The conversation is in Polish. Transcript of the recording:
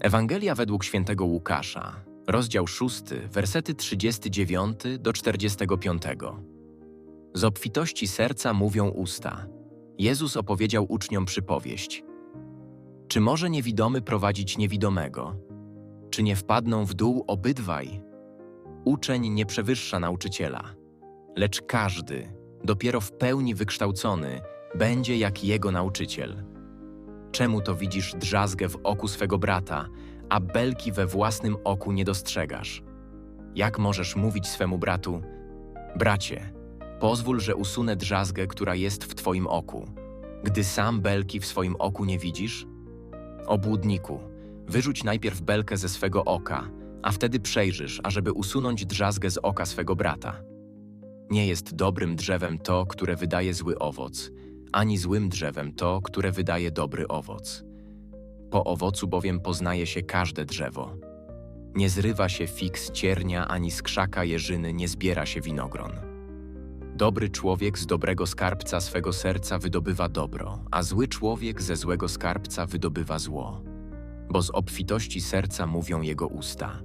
Ewangelia według świętego Łukasza, rozdział 6, wersety 39 do 45. Z obfitości serca mówią usta. Jezus opowiedział uczniom przypowieść. Czy może niewidomy prowadzić niewidomego? Czy nie wpadną w dół obydwaj? Uczeń nie przewyższa nauczyciela, lecz każdy, dopiero w pełni wykształcony, będzie jak jego nauczyciel. Czemu to widzisz drzazgę w oku swego brata, a belki we własnym oku nie dostrzegasz? Jak możesz mówić swemu bratu: Bracie, pozwól, że usunę drzazgę, która jest w twoim oku, gdy sam belki w swoim oku nie widzisz? Obłudniku, wyrzuć najpierw belkę ze swego oka, a wtedy przejrzysz, ażeby usunąć drzazgę z oka swego brata. Nie jest dobrym drzewem to, które wydaje zły owoc, ani złym drzewem to, które wydaje dobry owoc. Po owocu bowiem poznaje się każde drzewo. Nie zrywa się fig z ciernia, ani z krzaka jeżyny nie zbiera się winogron. Dobry człowiek z dobrego skarbca swego serca wydobywa dobro, a zły człowiek ze złego skarbca wydobywa zło. Bo z obfitości serca mówią jego usta.